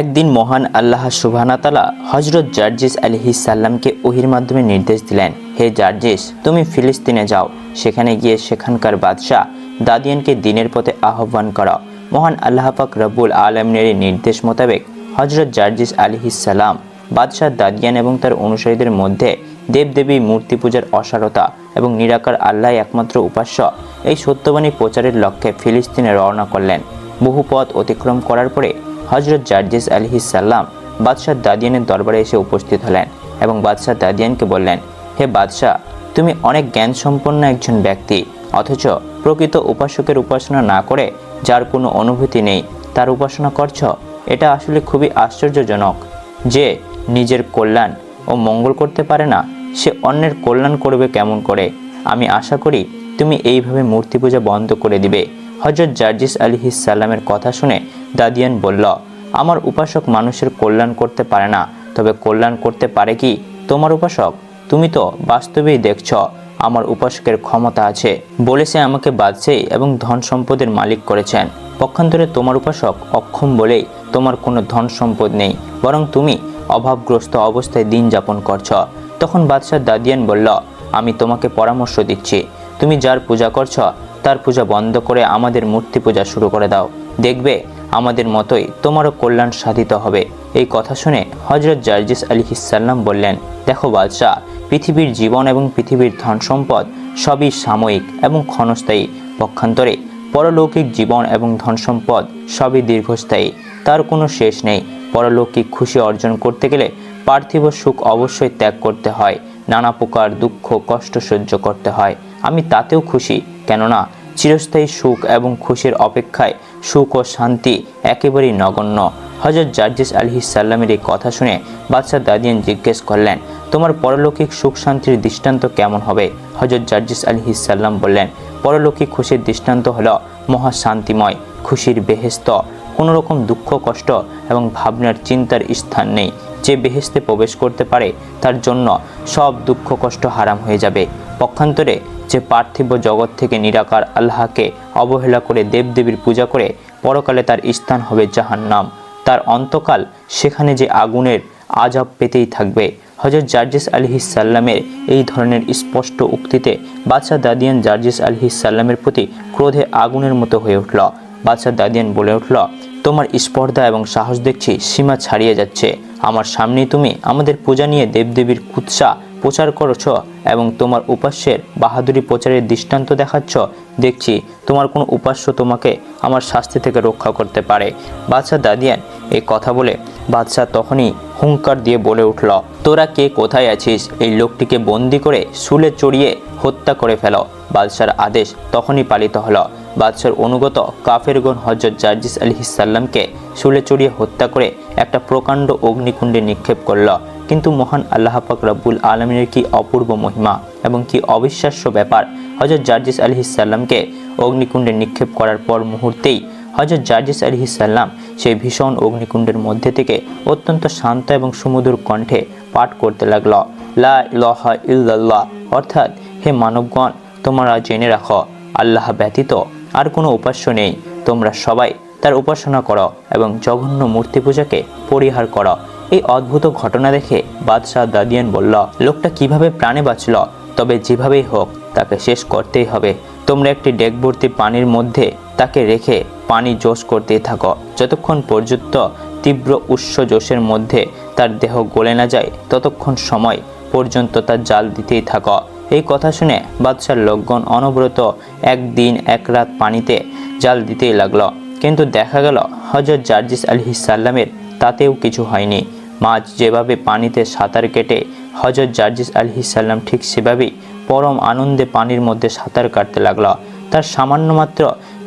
একদিন মহান আল্লাহ সুবহানাতালা হজরত জার্জিস আলহিসাল্লামকে ওহির মাধ্যমে নির্দেশ দিলেন, হে জার্জিস, তুমি ফিলিস্তিনে যাও। সেখানে গিয়ে সেখানকার বাদশাহ দাদিয়ানকে দিনের পথে আহ্বান করো। মহান আল্লাহ পাক রব্বুল আলমিনের নির্দেশ মোতাবেক হজরত জার্জিস আলহিসাল্লাম বাদশাহ দাদিয়ান এবং তার অনুসারীদের মধ্যে দেবদেবী মূর্তি পূজার অসারতা এবং নিরাকার আল্লাহ একমাত্র উপাস্য এই সত্যবাণী প্রচারের লক্ষ্যে ফিলিস্তিনে রওনা করলেন। বহু পথ অতিক্রম করার পরে হজরত জার্জিস আলহিসাল্লাম বাদশাহ দাদিয়ানের দরবারে এসে উপস্থিত হলেন এবং বাদশাহ দাদিয়ানকে বললেন, হে বাদশাহ, তুমি অনেক জ্ঞান সম্পন্ন একজন ব্যক্তি, অথচ প্রকৃত উপাসকের উপাসনা না করে যার কোনো অনুভূতি নেই, তার উপাসনা করছ? এটা আসলে খুবই আশ্চর্যজনক। যে নিজের কল্যাণ ও মঙ্গল করতে পারে না, সে অন্যের কল্যাণ করবে কেমন করে? আমি আশা করি তুমি এইভাবে মূর্তি পূজা বন্ধ করে দিবে। হজরত জার্জিস আলী আলিহিসাল্লামের কথা শুনে দাদিয়ান বলল, আমার উপাসক মানুষের কল্যাণ করতে পারে না, তবে কল্যাণ করতে পারে কি? তোমার উপাসক? তুমি তো বাস্তবেই দেখছ, আমার উপাসকের ক্ষমতা আছে। বলে সে আমাকে বাদশাহী এবং ধন সম্পদের মালিক করেছেন। পক্ষান্তরে তোমার উপাসক অক্ষম বলেই তোমার কোনো ধন সম্পদ নেই, বরং তুমি অভাবগ্রস্ত অবস্থায় দিন যাপন করছ। তখন বাদশাহ দাদিয়ান বলল, আমি তোমাকে পরামর্শ দিচ্ছি। তুমি যার পূজা করছ তার পূজা বন্ধ করে আমাদের মূর্তি পূজা শুরু করে দাও। দেখবে, আমাদের মতোই তোমারও কল্যাণ সাধিত হবে। এই কথা শুনে হজরত জার্জিস আলী হিসাল্লাম বললেন, দেখো বাদশাহ, পৃথিবীর জীবন এবং পৃথিবীর ধন সম্পদ সবই সাময়িক এবং ক্ষণস্থায়ী। পক্ষান্তরে পরলৌকিক জীবন এবং ধন সম্পদ সবই দীর্ঘস্থায়ী। তার কোনো শেষ নেই। পরলৌকিক খুশি অর্জন করতে গেলে পার্থিব সুখ অবশ্যই ত্যাগ করতে হয়। নানা প্রকার দুঃখ, কষ্ট সহ্য করতে হয়। আমি তাতেও খুশি। কেননা চিরস্থায়ী সুখ এবং খুশির অপেক্ষায় সুখ ও শান্তি একেবারেই নগণ্য। হজরত জার্জিস আলহিসাল্লামের এই কথা শুনে বাদশাহ দাদিয়ান জিজ্ঞেস করলেন, তোমার পরলৌকিক সুখ শান্তির দৃষ্টান্ত কেমন হবে? হজরত জার্জিস আলহিসাল্লাম বললেন, পরলৌকিক খুশির দৃষ্টান্ত হল মহা শান্তিময়, খুশির বেহেস্ত কোনো রকম দুঃখ, কষ্ট এবং ভাবনার চিন্তার স্থান নেই। যে বেহেস্তে প্রবেশ করতে পারে, তার জন্য সব দুঃখ, কষ্ট হারাম হয়ে যাবে। পক্ষান্তরে যে পার্থিব জগৎ থেকে নিরাকার আল্লাহকে অবহেলা করে দেবদেবীর পূজা করে পরকালে তার স্থান হবে জাহান নাম তার অন্তকাল সেখানে যে আগুনের আজাব পেতেই থাকবে। হজরত জার্জিস আলহিসাল্লামের এই ধরনের স্পষ্ট উক্তিতে বাদশাহ দাদিয়ান জার্জিস আলহিসাল্লামের প্রতি ক্রোধে আগুনের মতো হয়ে উঠল। বাদশাহ দাদিয়ান বলে উঠল, তোমার স্পর্ধা এবং সাহস দেখছি সীমা ছাড়িয়ে যাচ্ছে। আমার সামনেই তুমি আমাদের পূজা নিয়ে দেবদেবীর কুৎসা প্রচার করছ এবং তোমার উপাস্যের বাহাদুরি প্রচারের দৃষ্টান্ত দেখাচ্ছ, দেখছি তোমার কোনো উপাস্য তোমাকে আমার শাস্তি থেকে রক্ষা করতে পারে। বাদশাহ দাদিয়ান এই কথা বলে বাদশাহ তখনই হুঙ্কার দিয়ে বলে উঠল, তোরা কে? কোথায় আছিস? এই লোকটিকে বন্দি করে শুলে চড়িয়ে হত্যা করে ফেলো। বাদশার আদেশ তখনই পালিত হলো। বাদশার অনুগত কাফেরগণ হজরত জার্জিস আলহিসাল্লামকে শুলে চড়িয়ে হত্যা করে একটা প্রকাণ্ড অগ্নিকুণ্ডে নিক্ষেপ করল। কিন্তু মহান আল্লাহ পাক রব্বুল আলমিনের কি অপূর্ব মহিমা এবং কি অবিশ্বাস্য ব্যাপার হজরত জার্জিস আলহিসাল্লামকে অগ্নিকুণ্ডে নিক্ষেপ করার পর মুহূর্তেই হজরত জার্জিস আলহিসাল্লাম সেই ভীষণ অগ্নিকুণ্ডের মধ্যে থেকে অত্যন্ত শান্ত এবং সুমধুর কণ্ঠে পাঠ করতে লাগল। লা ইলাহা ইল্লাল্লাহ, অর্থাৎ হে মানবগণ, তোমরা জেনে রাখো, আল্লাহ ব্যতীত আর কোনো উপাস্য নেই। তোমরা সবাই তার উপাসনা করো এবং জঘন্য মূর্তি পূজাকে পরিহার করো। এই অদ্ভুত ঘটনা দেখে বাদশাহ দাদিয়ান বলল, লোকটা কীভাবে প্রাণে বাঁচল? তবে যেভাবেই হোক, তাকে শেষ করতেই হবে। তোমরা একটি ডেকভর্তি পানির মধ্যে তাকে রেখে পানি জোশ করতেই থাকো। যতক্ষণ পর্যন্ত তীব্র উৎস জোশের মধ্যে তার দেহ গলে না যায়, ততক্ষণ সময় পর্যন্ত তার জাল দিতেই থাকো। এই কথা শুনে বাদশার লোকগণ অনবরত একদিন এক রাত পানিতে জাল দিতেই লাগল। কিন্তু দেখা গেল হজরত জার্জিস আলহিসাল্লামের তাতেও কিছু হয়নি। মাছ যেভাবে পানিতে সাঁতার কেটে হজরত জার্জিস আলহিসাল্লাম ঠিক সেভাবেই পরম আনন্দে পানির মধ্যে সাঁতার কাটতে লাগল। তার সামান্য মাত্র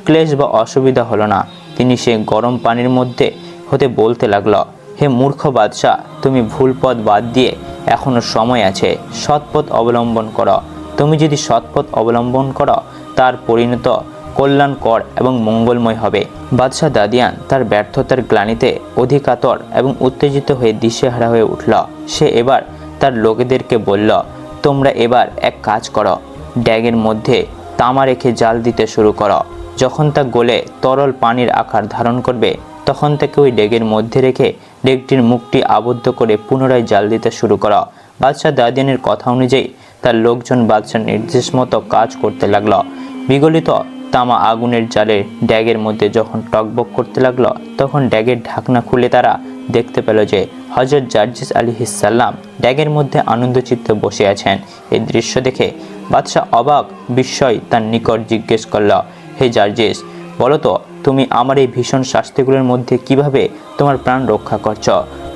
ক্লেশ বা অসুবিধা হলো না। তিনি সে গরম পানির মধ্যে হতে বলতে লাগল, হে মূর্খ বাদশাহ, তুমি ভুল পথ বাদ দিয়ে এখনও সময় আছে, সৎপথ অবলম্বন করো। তুমি যদি সৎপথ অবলম্বন করো, তার পরিণত কল্যাণকর এবং মঙ্গলময় হবে। বাদশাহ দাদিয়ান তার ব্যর্থতার গ্লানিতে অধিকাতর এবং উত্তেজিত হয়ে দিশেহারা হয়ে উঠল। সে এবার তার লোকেদেরকে বলল, তোমরা এবার এক কাজ করো, ড্যাগের মধ্যে তামা রেখে জাল দিতে শুরু করো। যখন তা গলে তরল পানির আকার ধারণ করবে, তখন তাকে ওই ড্যাগের মধ্যে রেখে ডেগটির মুখটি আবদ্ধ করে পুনরায় জাল দিতে শুরু করা। বাদশাহ দাদিয়ানের কথা অনুযায়ী তার লোকজন বাদশার নির্দেশ মতো কাজ করতে লাগল। বিগলিত তামা আগুনের জালে ড্যাগের মধ্যে যখন টকবক করতে লাগল, তখন ড্যাগের ঢাকনা খুলে তারা দেখতে পেল যে হজরত জার্জিস আলী হিসাল্লাম ড্যাগের মধ্যে আনন্দচিত্তে বসে আছেন। এই দৃশ্য দেখে বাদশাহ অবাক বিস্ময় তার নিকট জিজ্ঞেস করল, হে জার্জিস, বলো তো তুমি আমার এই ভীষণ শাস্তিগুলোর মধ্যে কীভাবে তোমার প্রাণ রক্ষা করছ?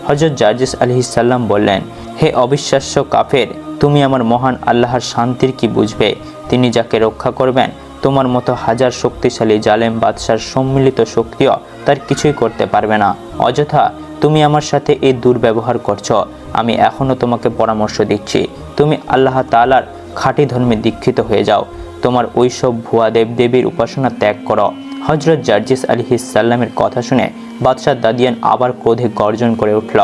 হজরত জার্জিস আলী সাল্লাম বললেন, হে অবিশ্বাস্য কাফের, তুমি আমার মহান আল্লাহর শান্তির কি বুঝবে? তিনি যাকে রক্ষা করবেন, তোমার মতো হাজার শক্তিশালী জালেম বাদশার সম্মিলিত শক্তিও তার কিছুই করতে পারবে না। অযথা তুমি আমার সাথে এই দুর্ব্যবহার করছ। আমি এখনও তোমাকে পরামর্শ দিচ্ছি। তুমি আল্লাহ তালার খাঁটি ধর্মে দীক্ষিত হয়ে যাও। তোমার ওইসব ভুয়া দেব দেবীর উপাসনা ত্যাগ করো। হজরত জার্জিস আলী হিসাল্লামের কথা শুনে বাদশাহ দাদিয়ান আবার ক্রোধে গর্জন করে উঠল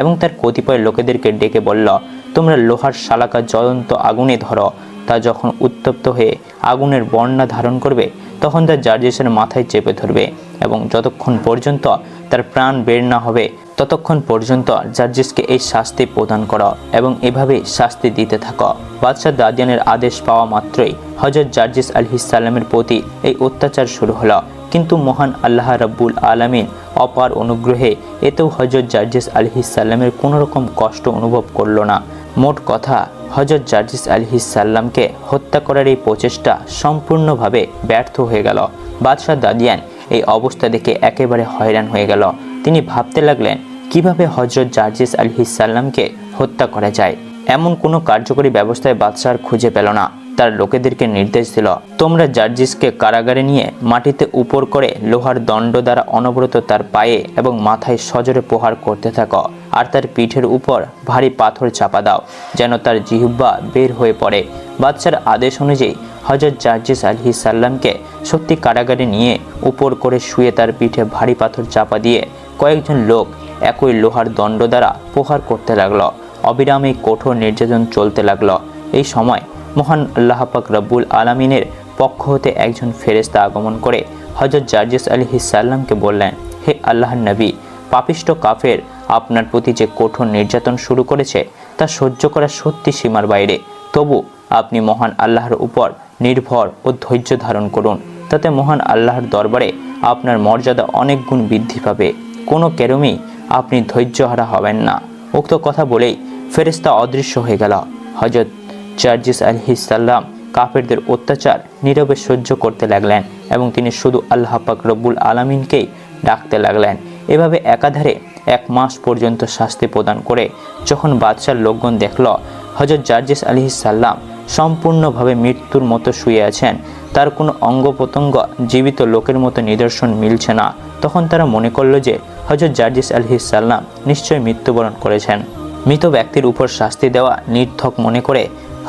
এবং তার কতিপয় লোকেদেরকে ডেকে বলল, তোমরা লোহার শালাকা জ্বলন্ত আগুনে ধরো। তা যখন উত্তপ্ত হয়ে আগুনের বর্ণা ধারণ করবে, তখন তার জার্জিসের মাথায় চেপে ধরবে এবং যতক্ষণ পর্যন্ত তার প্রাণ বের না হবে ততক্ষণ পর্যন্ত জার্জিসকে এই শাস্তি প্রদান করো এবং এভাবে শাস্তি দিতে থাকো। বাদশাহ দাদিয়ানের আদেশ পাওয়া মাত্রই হজরত জার্জিস আলহিসাল্লামের প্রতি এই অত্যাচার শুরু হলো। কিন্তু মহান আল্লাহ রাব্বুল আলামিন অপার অনুগ্রহে এতেও হজরত জার্জিস আলহিসাল্লামের কোনো রকম কষ্ট অনুভব করল না। মোট কথা হজরত জার্জিস আলহিসাল্লামকে হত্যা করার এই প্রচেষ্টা সম্পূর্ণভাবে ব্যর্থ হয়ে গেল। বাদশাহ দাদিয়ান এই অবস্থা দেখে একেবারে হয়রান হয়ে গেল। তিনি ভাবতে লাগলেন, কীভাবে হজরত জার্জিস আলহিসাল্লামকে হত্যা করা যায়? এমন কোনো কার্যকরী ব্যবস্থায় বাদশাহ খুঁজে পেল না। তার লোকেদেরকে নির্দেশ দিল, তোমরা জার্জিসকে কারাগারে নিয়ে মাটিতে উপর করে লোহার দণ্ড দ্বারা অনবরত তার পায়ে এবং মাথায় সজোরে প্রহার করতে থাকো, আর তার পিঠের উপর ভারী পাথর চাপা দাও, যেন তার জিহুব্বা বের হয়ে পড়ে। বাদশার আদেশ অনুযায়ী হজরত জার্জিস আলহি সাল্লামকে সত্যি কারাগারে নিয়ে উপর করে শুয়ে তার পিঠে ভারী পাথর চাপা দিয়ে কয়েকজন লোক একই লোহার দণ্ড দ্বারা প্রহার করতে লাগল। অবিরামে কঠোর নির্যাতন চলতে লাগল। এই সময় মহান আল্লাহ পাক রব্বুল আলমিনের পক্ষ হতে একজন ফেরেস্তা আগমন করে হজরত জার্জিস আলী হিসাল্লামকে বললেন, হে আল্লাহর নবী, পাপিষ্ট কাফের আপনার প্রতি যে কঠোর নির্যাতন শুরু করেছে, তা সহ্য করা সত্যি সীমার বাইরে। তবু আপনি মহান আল্লাহর উপর নির্ভর ও ধৈর্য ধারণ করুন। তাতে মহান আল্লাহর দরবারে আপনার মর্যাদা অনেক গুণ বৃদ্ধি পাবে। কোনো কেরমই আপনি ধৈর্যহারা হবেন না। উক্ত কথা বলেই ফেরেস্তা অদৃশ্য হয়ে গেল। হজরত জার্জিস আলহিসাল্লাম কাফেরদের অত্যাচার নীরবে সহ্য করতে লাগলেন এবং তিনি শুধু আল্লাহ পাক রব্বুল আলমিনকেই ডাকতে লাগলেন। এভাবে একাধারে এক মাস পর্যন্ত শাস্তি প্রদান করে যখন বাদশার লোকগণ দেখল হজরত জার্জিস আলহিসাল্লাম সম্পূর্ণভাবে মৃত্যুর মতো শুয়ে আছেন তার কোনো অঙ্গ প্রত্যঙ্গ জীবিত লোকের মতো নিদর্শন মিলছে না। তখন তারা মনে করল যে হজরত জার্জিস আলহিসাল্লাম নিশ্চয়ই মৃত্যুবরণ করেছেন। মৃত ব্যক্তির উপর শাস্তি দেওয়া নির্থক মনে করে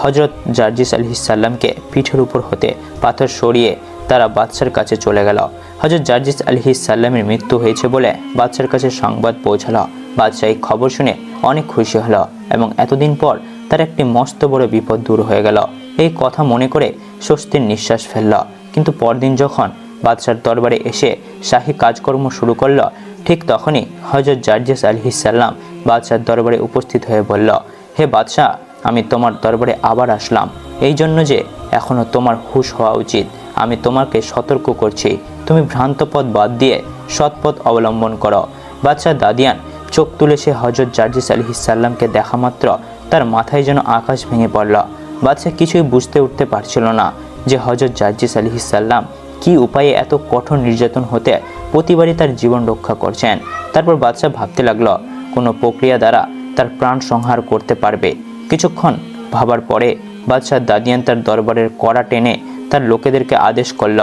হজরত জার্জিস আলহিসাল্লামকে পিঠের উপর হতে পাথর সরিয়ে তারা বাদশার কাছে চলে গেল। হজরত জার্জিস আলহিসাল্লামের মৃত্যু হয়েছে বলে বাদশার কাছে সংবাদ পৌঁছালো। বাদশাহ খবর শুনে অনেক খুশি হলো এবং এতদিন পর তার একটি মস্ত বড় বিপদ দূর হয়ে গেল। এই কথা মনে করে স্বস্তির নিঃশ্বাস ফেলল। কিন্তু পরদিন যখন বাদশার দরবারে এসে শাহী কাজকর্ম শুরু করল, ঠিক তখনই হজরত জার্জিস আলহিসাল্লাম বাদশার দরবারে উপস্থিত হয়ে বলল, হে বাদশাহ, আমি তোমার দরবারে আবার আসলাম। এই জন্য যে এখনও তোমার হুশ হওয়া উচিত, আমি তোমাকে সতর্ক করছি। তুমি ভ্রান্ত পথ বাদ দিয়ে সৎপথ অবলম্বন করো। বাদশাহ দাদিয়ান চোখ তুলে সে হজরত জার্জিস আলহিসাল্লামকে দেখা মাত্র তার মাথায় যেন আকাশ ভেঙে পড়ল। বাদশাহ কিছুই বুঝতে উঠতে পারছিল না যে হজরত জার্জিস আলহিসাল্লাম কি উপায়ে এত কঠোর নির্যাতন হতে প্রতিবারই তার জীবন রক্ষা করছেন। তারপর বাদশাহ ভাবতে লাগল, কোনো প্রক্রিয়া দ্বারা তার প্রাণ সংহার করতে পারবে। কিছুক্ষণ ভাবার পরে বাদশাহ দাদিয়ান তার দরবারের কড়া টেনে তার লোকেদেরকে আদেশ করল,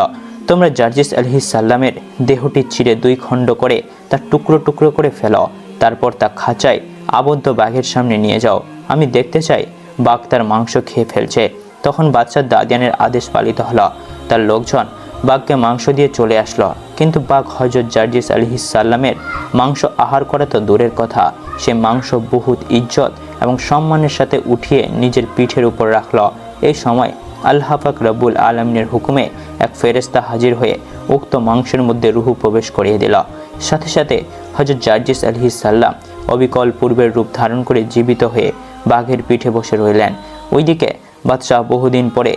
তোমরা জার্জিস আলহি সাল্লামের দেহটি ছিঁড়ে দুই খণ্ড করে তার টুকরো টুকরো করে ফেলো। তারপর তা খাঁচায় আবদ্ধ বাঘের সামনে নিয়ে যাও। আমি দেখতে চাই, বাঘ তার মাংস খেয়ে ফেলছে। তখন বাচ্চার দাদিয়ানের আদেশ পালিত হলো। তার লোকজন বাঘকে মাংস দিয়ে চলে আসলো। কিন্তু বাঘ হজরত জার্জিস আলহিসাল্লামের মাংস আহার করা তো দূরের কথা। সে মাংস বহুত ইজ্জত এবং সম্মানের সাথে উঠিয়ে নিজের পিঠের উপর রাখল। এই সময় আল্লাহ পাক রব্বুল আলমিনের হুকুমে এক ফেরেস্তা হাজির হয়ে উক্ত মাংসের মধ্যে রুহু প্রবেশ করিয়ে দিল। সাথে সাথে হজরত জার্জিস আলহি সাল্লাম অবিকল পূর্বের রূপ ধারণ করে জীবিত হয়ে বাঘের পিঠে বসে রইলেন। ওইদিকে বাদশাহ বহুদিন পরে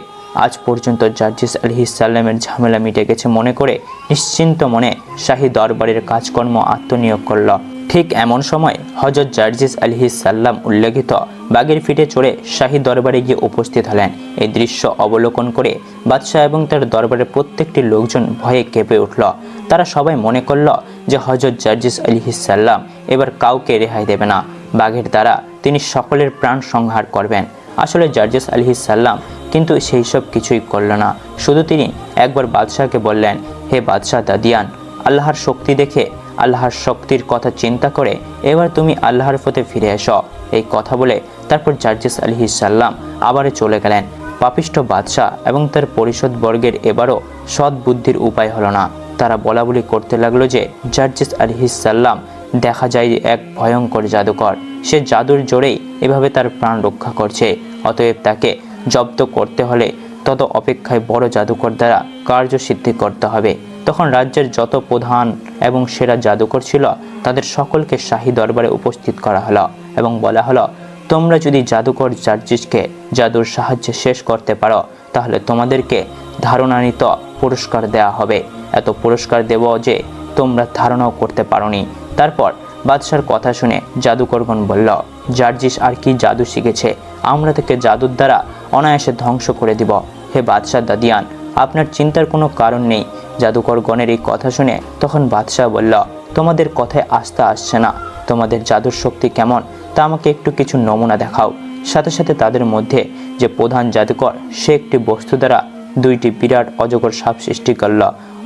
আজ পর্যন্ত জার্জিস আলহিসাল্লামের ঝামেলা মিটে গেছে মনে করে নিশ্চিন্ত মনে শাহী দরবারের কাজকর্ম আত্মনিয়োগ করল। ঠিক এমন সময় হজরত জার্জিস আলহিসাল্লাম উল্লেখিত বাঘের ফিটে চড়ে শাহী দরবারে গিয়ে উপস্থিত হলেন। এই দৃশ্য অবলোকন করে বাদশাহ এবং তার দরবারের প্রত্যেকটি লোকজন ভয়ে কেঁপে উঠল। তারা সবাই মনে করল যে হজরত জার্জিস আলহিসাল্লাম এবার কাউকে রেহাই দেবে না। বাঘের দ্বারা তিনি সকলের প্রাণ সংহার করবেন। আসলে জার্জেস আলহি সাল্লাম কিন্তু সেই সব কিছুই করল না। শুধু তিনি একবার বাদশাহকে বললেন, হে বাদশাহ দাদিয়ান, আল্লাহর শক্তি দেখে, আল্লাহর শক্তির কথা চিন্তা করে এবার তুমি আল্লাহর পথে ফিরে এসো। এই কথা বলে তারপর জার্জিস আলহিসাল্লাম আবারে চলে গেলেন। পাপিষ্ঠ বাদশাহ এবং তার পরিষদ বর্গের এবারও সৎ বুদ্ধির উপায় হলো না। তারা বলাবলি করতে লাগল যে, জার্জিস আলহিসাল্লাম দেখা যায় এক ভয়ঙ্কর জাদুকর। সে জাদুর জোরেই এভাবে তার প্রাণ রক্ষা করছে। অতএব তাকে জব্দ করতে হলে তত অপেক্ষায় বড় জাদুকর দ্বারা কার্যসিদ্ধি করতে হবে। তখন রাজ্যের যত প্রধান এবং সেরা জাদুকর ছিল, তাদের সকলকে শাহী দরবারে উপস্থিত করা হলো এবং বলা হলো, তোমরা যদি জাদুকর জার্জিসকে জাদুর সাহায্যে শেষ করতে পারো, তাহলে তোমাদেরকে ধারণানিত পুরস্কার দেয়া হবে। এত পুরস্কার দেব যে তোমরা ধারণাও করতে পারোনি। তারপর বাদশার কথা শুনে জাদুকরগণ বলল, জার্জিস আর কি জাদু শিখেছে? আমরা তাকে জাদুর দ্বারা অনায়াসে ধ্বংস করে দিব। হে বাদশাহ দাদিয়ান, আপনার চিন্তার কোনো কারণ নেই। জাদুকরগণের এই কথা শুনে তখন বাদশাহ বলল, তোমাদের কথায় আস্থা আসছে না। তোমাদের জাদুর শক্তি কেমন, তা আমাকে একটু কিছু নমুনা দেখাও। সাথে সাথে তাদের মধ্যে যে প্রধান জাদুকর, সে একটি বস্তু দ্বারা দুইটি বিরাট অজগর সাপ সৃষ্টি করল।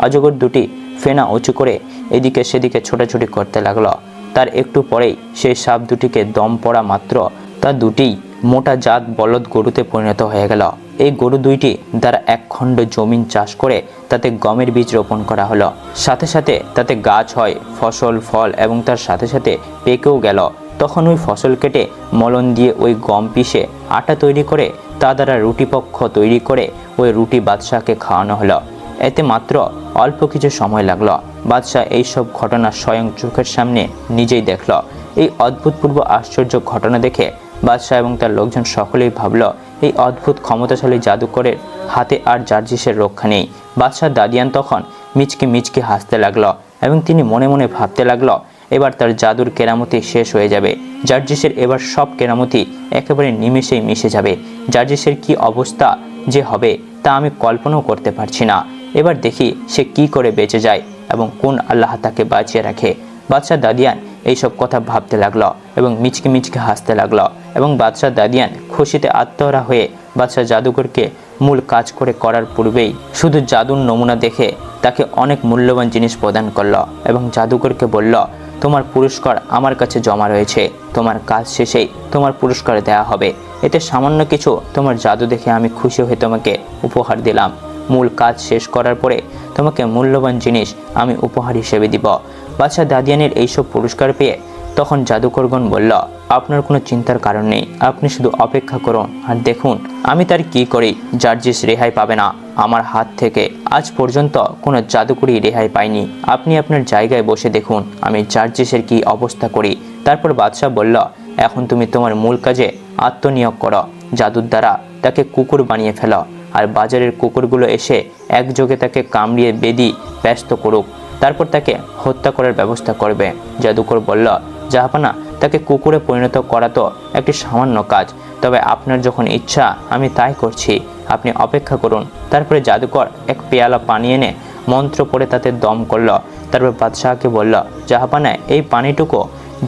অজগর দুটি ফেনা উঁচু করে এদিকে সেদিকে ছোটাছুটি করতে লাগল। তার একটু পরেই সেই সাপ দুটিকে দম পড়া মাত্র তা দুটি মোটা জাত বলদ গরুতে পরিণত হয়ে গেল। এই গরু দুইটি দ্বারা এক খণ্ড জমিন চাষ করে তাতে গমের বীজ রোপণ করা হলো। সাথে সাথে তাতে গাছ হয়, ফসল, ফল এবং তার সাথে সাথে পেকেও গেল। তখন ওই ফসল কেটে মলন দিয়ে ওই গম পিষে আটা তৈরি করে তা দ্বারা রুটিপক্ষ তৈরি করে ওই রুটি বাদশাহকে খাওয়ানো হলো। এতে মাত্র অল্প কিছু সময় লাগল। বাদশাহ এইসব ঘটনা স্বয়ং চোখের সামনে নিজেই দেখল। এই অদ্ভুতপূর্ব আশ্চর্য ঘটনা দেখে বাদশাহ এবং তার লোকজন সকলেই ভাবল, এই অদ্ভুত ক্ষমতাশালী জাদুকরের হাতে আর জার্জিসের রক্ষা নেই। বাদশাহ দাদিয়ান তখন মিচকে মিচকে হাসতে লাগল এবং তিনি মনে মনে ভাবতে লাগল, এবার তার জাদুর কেরামতি শেষ হয়ে যাবে। জার্জিসের এবার সব কেরামতি একেবারে নিমেষেই মিশে যাবে। জার্জিসের কি অবস্থা যে হবে তা আমি কল্পনাও করতে পারছি না। এবার দেখি সে কি করে বেঁচে যায় এবং কোন আল্লাহ তাকে বাঁচিয়ে রাখে। বাদশাহ দাদিয়ান এইসব কথা ভাবতে লাগল এবং মিচকে মিচকে হাসতে লাগল এবং বাদশাহ দাদিয়ান খুশিতে আত্মহরা হয়ে বাদশাহ জাদুকরকে মূল কাজ করে করার পূর্বেই শুধু জাদুর নমুনা দেখে তাকে অনেক মূল্যবান জিনিস প্রদান করল এবং জাদুকরকে বলল, তোমার পুরস্কার আমার কাছে জমা রয়েছে। তোমার কাজ শেষেই তোমার পুরস্কার দেওয়া হবে। এতে সামান্য কিছু তোমার জাদু দেখে আমি খুশি হয়ে তোমাকে উপহার দিলাম। মূল কাজ শেষ করার পরে তোমাকে মূল্যবান জিনিস আমি উপহার হিসেবে দিব। বাদশাহ দাদিয়ানের এইসব পুরস্কার পেয়ে তখন জাদুকরগণ বলল, আপনার কোনো চিন্তার কারণ নেই, আপনি শুধু অপেক্ষা করুন আর দেখুন, আমি তার কি করি জার্জিস রেহাই পাবে না। আমার হাত থেকে আজ পর্যন্ত কোনো জাদুকরি রেহাই পাইনি। আপনি আপনার জায়গায় বসে দেখুন, আমি জার্জিসের কি অবস্থা করি। তারপর বাদশাহ বলল, এখন তুমি তোমার মূল কাজে আত্মনিয়োগ করো। জাদুর দ্বারা তাকে কুকুর বানিয়ে ফেলো। আর বাজারের কুকুরগুলো এসে একযোগে তাকে কামড়িয়ে বেদি ব্যস্ত করুক। তারপর তাকে হত্যা করার ব্যবস্থা করবে। জাদুকর বলল, জাহাপানা, তাকে কুকুরে পরিণত করা তো একটি সামান্য কাজ। তবে আপনার যখন ইচ্ছা, আমি তাই করছি। আপনি অপেক্ষা করুন। তারপরে জাদুকর এক পেয়ালা পানি এনে মন্ত্র পড়ে তাতে দম করল। তারপর বাদশাহকে বলল জাহাপানা এই পানিটুকু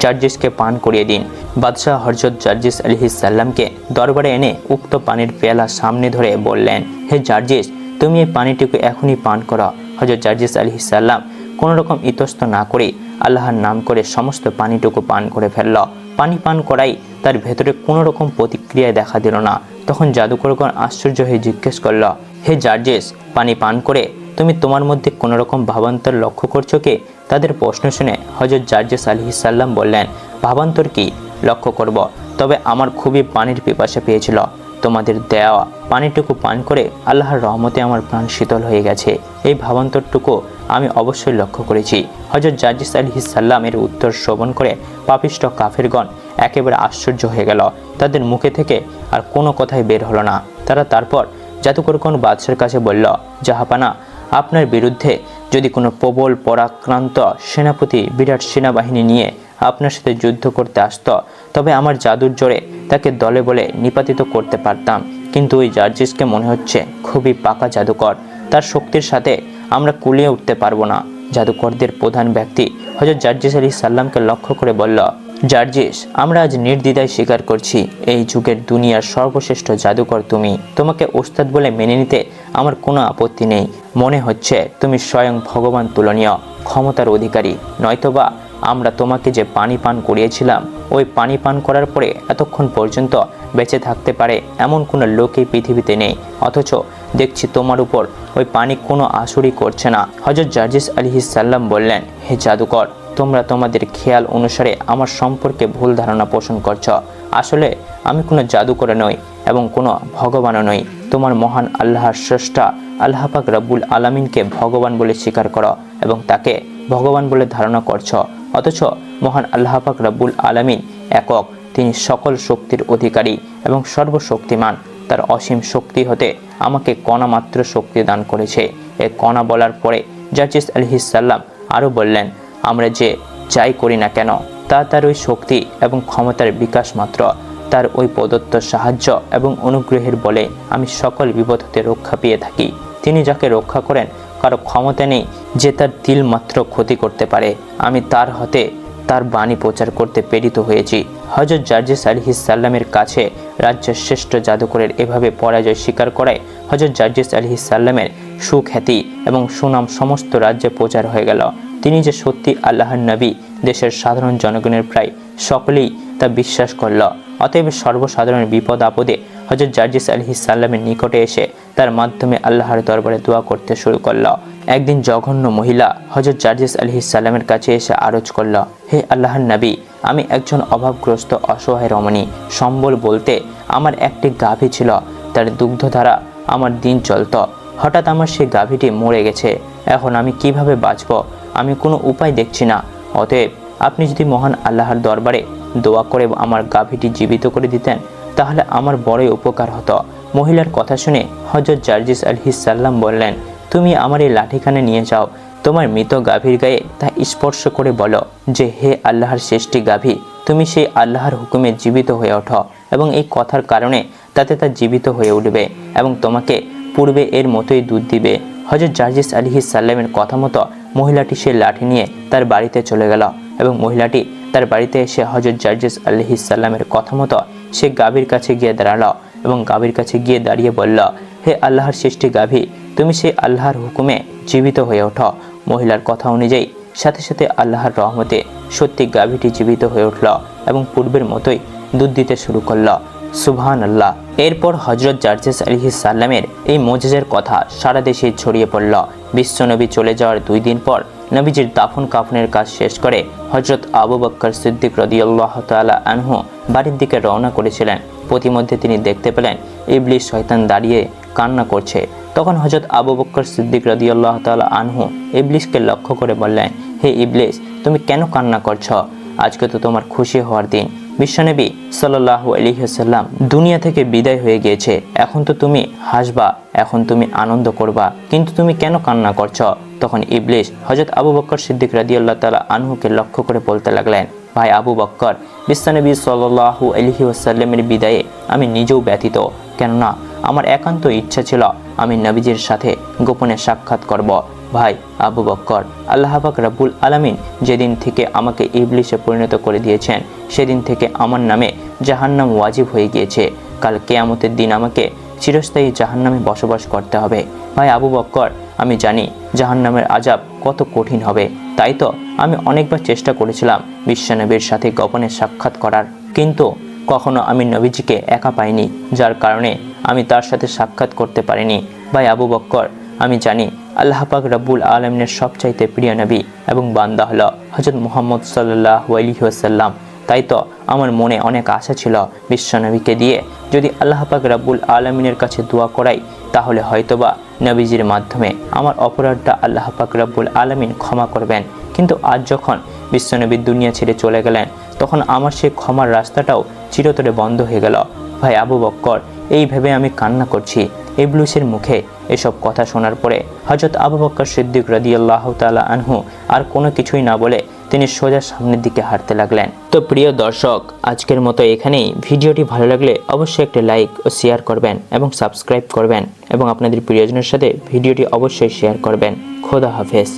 জার্জিসকে পান করিয়ে দিন। বাদশাহ হরজত জার্জিস আলহিসাল্লামকে দরবারে এনে উক্ত পানির পেয়ালা সামনে ধরে বললেন, হে জার্জিস, তুমি এই পানিটুকু এখনই পান করো। হজরত জার্জিস আলহিসাল্লাম কোনো রকম ইতস্ত না করে আল্লাহর নাম করে সমস্ত পানিটুকু পান করে ফেলল। পানি পান করাই তার ভেতরে কোনো রকম প্রতিক্রিয়া দেখা দিল না। তখন জাদুকরগণ আশ্চর্য হয়ে জিজ্ঞেস করল, হে জার্জিস, পানি পান করে তুমি তোমার মধ্যে কোনো রকম ভাবান্তর লক্ষ্য করছ কি? তাদের প্রশ্ন শুনে হজরত জার্জিস আলহিসাল্লাম বললেন, ভাবান্তর কি? লক্ষ্য করব। তবে আমার খুবই পানির পিপাসা পেয়েছিল। তোমাদের দেওয়া পানিটুকু পান করে আল্লাহর রহমতে আমার প্রাণ শীতল হয়ে গেছে। এই ভাবান্তরটুকু আমি অবশ্যই লক্ষ্য করেছি। হজরত জাজিস আলী সাল্লামের উত্তর শ্রবণ করে পাপিষ্ট কাফেরগণ একেবারে আশ্চর্য হয়ে গেল। তাদের মুখে থেকে আর কোনো কথাই বের হলো না। তারা তারপর জাদুকরগণ বাদশার কাছে বলল, জাহাপানা, আপনার বিরুদ্ধে যদি কোনো প্রবল পরাক্রান্ত সেনাপতি বিরাট সেনাবাহিনী নিয়ে আপনার সাথে যুদ্ধ করতে আসত, তবে আমার জাদুর জোরে তাকে দলে বলে নিপাতিত করতে পারতাম। কিন্তু ওই জার্জিসকে মনে হচ্ছে খুবই পাকা জাদুকর। তার শক্তির সাথে আমরা কুলিয়ে উঠতে পারব না। জাদুকরদের প্রধান ব্যক্তি হজরত জার্জিস আলী সাল্লামকে লক্ষ্য করে বলল, জার্জিস, আমরা আজ নির্দ্বিধায় স্বীকার করছি, এই যুগের দুনিয়ার সর্বশ্রেষ্ঠ জাদুকর তুমি। তোমাকে ওস্তাদ বলে মেনে নিতে আমার কোনো আপত্তি নেই। মনে হচ্ছে তুমি স্বয়ং ভগবান তুলনীয়, ক্ষমতার অধিকারী। নয়তোবা আমরা তোমাকে যে পানি পান করিয়েছিলাম, ওই পানি পান করার পরে এতক্ষণ পর্যন্ত বেঁচে থাকতে পারে এমন কোনো লোকই পৃথিবীতে নেই। অথচ দেখছি তোমার উপর ওই পানি কোনো আসরই করছে না। হজরত জার্জিস আলী সাল্লাম বললেন, হে জাদুকর, তোমরা তোমাদের খেয়াল অনুসারে আমার সম্পর্কে ভুল ধারণা পোষণ করছ। আসলে আমি কোনো জাদুকরে নই এবং কোনো ভগবানও নই। তোমার মহান আল্লাহর স্রষ্টা, আল্লাহ পাক রব্বুল আলামিনকে ভগবান বলে স্বীকার করো এবং তাকে ভগবান বলে ধারণা করছ। অথচ মহান আল্লাহ পাক রব্বুল আলামিন একক, তিনি সকল শক্তির অধিকারী এবং সর্বশক্তিমান। তার অসীম শক্তি হতে আমাকে কণা মাত্র শক্তি দান করেছে। এ কণা বলার পরে জার্জিস আলহিসাল্লাম আরও বললেন, আমরা যে যাই করি না কেন, তা তার ওই শক্তি এবং ক্ষমতার বিকাশ মাত্র। তার ওই প্রদত্ত সাহায্য এবং অনুগ্রহের বলে আমি সকল বিপদ হতে রক্ষা পেয়ে থাকি। তিনি যাকে রক্ষা করেন, কারও ক্ষমতা নেই, যে তার তিল মাত্র ক্ষতি করতে পারে। আমি তার হতে তার বাণী প্রচার করতে প্রেরিত হয়েছি। হজরত জার্জিস আলহিস সাল্লামের কাছে রাজ্যের শ্রেষ্ঠ জাদুকরের এভাবে পরাজয় স্বীকার করায় হজরত জার্জিস আলহিস সাল্লামের সুখ্যাতি এবং সুনাম সমস্ত রাজ্যে প্রচার হয়ে গেল। তিনি যে সত্যি আল্লাহর নবী, দেশের সাধারণ জনগণের প্রায় সকলেই তা বিশ্বাস করল। অতএব সর্বসাধারণ বিপদ আপদে হজরত জার্জিস আলহি সাল্লামের নিকটে এসে তার মাধ্যমে আল্লাহর দরবারে দোয়া করতে শুরু করল। একদিন জঘন্য মহিলা হজরত জার্জিস আলহি সাল্লামের কাছে এসে আরজ করল, হে আল্লাহর নবী, আমি একজন অভাবগ্রস্ত, অসহায় রমণী। সম্বল বলতে আমার একটি গাভী ছিল, তার দুগ্ধ দ্বারা আমার দিন চলত। হঠাৎ আমার সেই গাভীটি মরে গেছে। এখন আমি কীভাবে বাঁচব? আমি কোনো উপায় দেখছি না। অতএব আপনি যদি মহান আল্লাহর দরবারে দোয়া করে আমার গাভীটি জীবিত করে দিতেন, তাহলে আমার বড়ই উপকার হতো। মহিলার কথা শুনে হজরত জার্জিস আলহিসাল্লাম বললেন, তুমি আমার এই লাঠিখানে নিয়ে যাও। তোমার মৃত গাভীর গায়ে তা স্পর্শ করে বলো যে, হে আল্লাহর শ্রেষ্ঠী গাভী, তুমি সেই আল্লাহর হুকুমে জীবিত হয়ে ওঠো এবং এই কথার কারণে তাতে তা জীবিত হয়ে উঠবে এবং তোমাকে পূর্বে এর মতোই দুধ দিবে। হজরত জার্জিস আলিহিস সাল্লামের কথা মতো মহিলাটি সে লাঠি নিয়ে তার বাড়িতে চলে গেল এবং মহিলাটি তার বাড়িতে এসে হজরত জার্জেস আলিহিস সাল্লামের কথা মতো সে গাভীর কাছে গিয়ে দাঁড়াল এবং গাভীর কাছে গিয়ে দাঁড়িয়ে বলল, হে আল্লাহর সৃষ্টি গাভী, তুমি সেই আল্লাহর হুকুমে জীবিত হয়ে ওঠো। মহিলার কথা অনুযায়ী সাথে সাথে আল্লাহর রহমতে সত্যি গাভীটি জীবিত হয়ে উঠল এবং পূর্বের মতোই দুধ দিতে শুরু করল। সুবহান আল্লাহ এরপর হজরত জার্জেস আলহি সাল্লামের এই মজেজের কথা সারা দেশে ছড়িয়ে পড়ল। বিশ্বনবী চলে যাওয়ার দুই দিন পর নবীজির দাফন কাফনের কাজ শেষ করে হজরত আবু বক্কর সিদ্দিক রদিয়াল্লাহ তালা আনহু বাড়ির দিকে রওনা করেছিলেন। প্রতিমধ্যে তিনি দেখতে পেলেন ইবলিশ শয়তান দাঁড়িয়ে কান্না করছে। তখন হজরত আবু বক্কর সিদ্দিক রদিয়াল্লাহ তালা আনহু ইবলিশকে লক্ষ্য করে বললেন, হে ইবলিশ তুমি কেন কান্না করছ? আজকে তো তোমার খুশি হওয়ার দিন। বিশ্বনবী সাল্লাহ আলিহাসাল্লাম দুনিয়া থেকে বিদায় হয়ে গিয়েছে। এখন তো তুমি হাসবা, এখন তুমি আনন্দ করবা। কিন্তু তুমি কেন কান্না করছ? তখন ইবলিশ হজরত আবু বক্কর সিদ্দিক রাদিয়াল্লাহ তালা আনহুকে লক্ষ্য করে বলতে লাগলেন, ভাই আবু বক্কর বিশ্বনবী সাল্লাহু আলহি আসাল্লামের বিদায়ে আমি নিজেও ব্যথিত কেননা আমার একান্ত ইচ্ছা ছিল আমি নবীজির সাথে গোপনে সাক্ষাৎ করব। ভাই আবু বক্কর, আল্লাহ পাক রাব্বুল আলামিন যেদিন থেকে আমাকে ইবলিশে পরিণত করে দিয়েছেন, সেদিন থেকে আমার নামে জাহান্নাম ওয়াজিব হয়ে গিয়েছে। কাল কেয়ামতের দিন আমাকে চিরস্থায়ী জাহান্নামে বসবাস করতে হবে। ভাই আবু বক্কর আমি জানি জাহান্নামের আজাব কত কঠিন হবে। তাই তো আমি অনেকবার চেষ্টা করেছিলাম বিশ্বনবীর সাথে গোপনে সাক্ষাৎ করার। কিন্তু কখনো আমি নবীজিকে একা পাইনি, যার কারণে আমি তার সাথে সাক্ষাৎ করতে পারিনি। ভাই আবু বক্কর, আমি জানি আল্লাহ পাক রাব্বুল আলমিনের সবচাইতে প্রিয় নবী এবং বান্দা হলো হজরত মুহাম্মদ সাল্লাহ আলহিহাসাল্লাম তাই তো আমার মনে অনেক আশা ছিল বিশ্বনবীকে দিয়ে যদি আল্লাহ পাক রাব্বুল আলমিনের কাছে দোয়া করাই, তাহলে হয়তোবা নবীজির মাধ্যমে আমার অপরাধটা আল্লাহ পাক রাব্বুল আলমিন ক্ষমা করবেন। কিন্তু আজ যখন বিশ্বনবী দুনিয়া ছেড়ে চলে গেলেন, তখন আমার সেই ক্ষমার রাস্তাটাও চিরতরে বন্ধ হয়ে গেল। ভাই আবু বক্কর, এই ভেবে আমি কান্না করছি। ইবলুসের মুখে এসব কথা শোনার পরে হজরত আবু বক্কর সিদ্দিক রাদিয়াল্লাহ তালা আনহু আর কোনো কিছুই না বলে তিনি সোজা সামনের দিকে হাঁটতে লাগলেন। তো প্রিয় দর্শক, আজকের মতো এখানেই। ভিডিওটি ভালো লাগলে অবশ্যই একটা লাইক ও শেয়ার করবেন এবং সাবস্ক্রাইব করবেন এবং আপনাদের প্রিয়জনের সাথে ভিডিওটি অবশ্যই শেয়ার করবেন। খোদা হাফেজ।